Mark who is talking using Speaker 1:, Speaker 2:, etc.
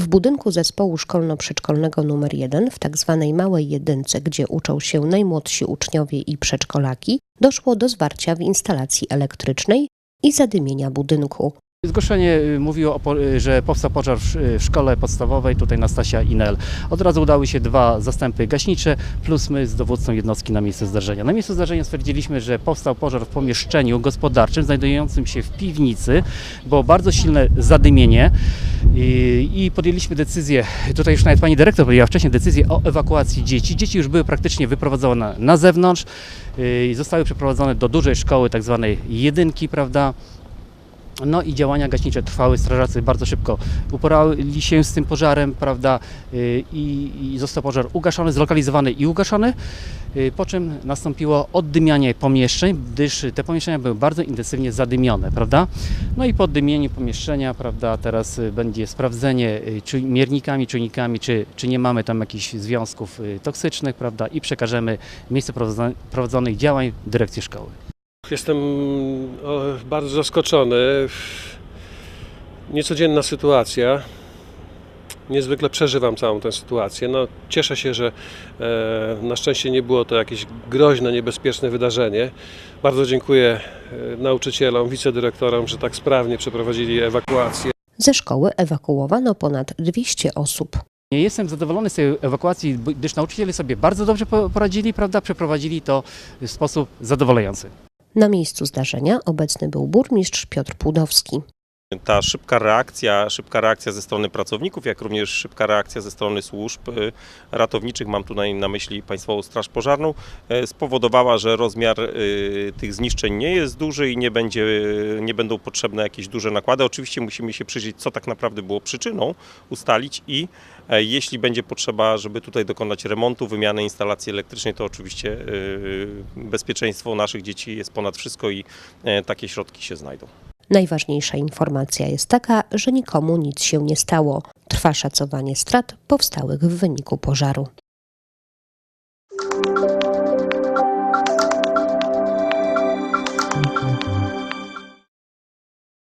Speaker 1: W budynku zespołu szkolno-przedszkolnego nr 1 w tzw. małej jedynce, gdzie uczą się najmłodsi uczniowie i przedszkolaki, doszło do zwarcia w instalacji elektrycznej i zadymienia budynku.
Speaker 2: Zgłoszenie y, mówiło, y, że powstał pożar w, w szkole podstawowej, tutaj na Stasia Inel. Od razu udały się dwa zastępy gaśnicze, plus my z dowódcą jednostki na miejscu zdarzenia. Na miejscu zdarzenia stwierdziliśmy, że powstał pożar w pomieszczeniu gospodarczym znajdującym się w piwnicy. Było bardzo silne zadymienie i, i podjęliśmy decyzję, tutaj już nawet pani dyrektor podjęła wcześniej decyzję o ewakuacji dzieci. Dzieci już były praktycznie wyprowadzone na zewnątrz y, zostały przeprowadzone do dużej szkoły, tak zwanej jedynki, prawda? No i działania gaśnicze trwały, strażacy bardzo szybko uporali się z tym pożarem, prawda, y, i, i został pożar ugaszony, zlokalizowany i ugaszony, y, po czym nastąpiło oddymianie pomieszczeń, gdyż te pomieszczenia były bardzo intensywnie zadymione, prawda. No i po oddymieniu pomieszczenia, prawda, teraz będzie sprawdzenie y, czy miernikami, czujnikami, czy, czy nie mamy tam jakichś związków toksycznych, prawda, i przekażemy miejsce prowadzonych działań dyrekcji szkoły.
Speaker 3: Jestem bardzo zaskoczony. Niecodzienna sytuacja. Niezwykle przeżywam całą tę sytuację. No, cieszę się, że e, na szczęście nie było to jakieś groźne, niebezpieczne wydarzenie. Bardzo dziękuję e, nauczycielom, wicedyrektorom, że tak sprawnie przeprowadzili ewakuację.
Speaker 1: Ze szkoły ewakuowano ponad 200 osób.
Speaker 2: Nie jestem zadowolony z tej ewakuacji, gdyż nauczyciele sobie bardzo dobrze po- poradzili, prawda, przeprowadzili to w sposób zadowalający.
Speaker 1: Na miejscu zdarzenia obecny był burmistrz Piotr Pudowski.
Speaker 4: Ta szybka reakcja, szybka reakcja ze strony pracowników, jak również szybka reakcja ze strony służb y, ratowniczych, mam tutaj na myśli Państwową Straż Pożarną, y, spowodowała, że rozmiar y, tych zniszczeń nie jest duży i nie, będzie, nie będą potrzebne jakieś duże nakłady. Oczywiście musimy się przyjrzeć, co tak naprawdę było przyczyną, ustalić i e, jeśli będzie potrzeba, żeby tutaj dokonać remontu, wymiany instalacji elektrycznej, to oczywiście bezpieczeństwo naszych dzieci jest ponad wszystko i e, takie środki się znajdą.
Speaker 1: Najważniejsza informacja jest taka, że nikomu nic się nie stało. Trwa szacowanie strat powstałych w wyniku pożaru.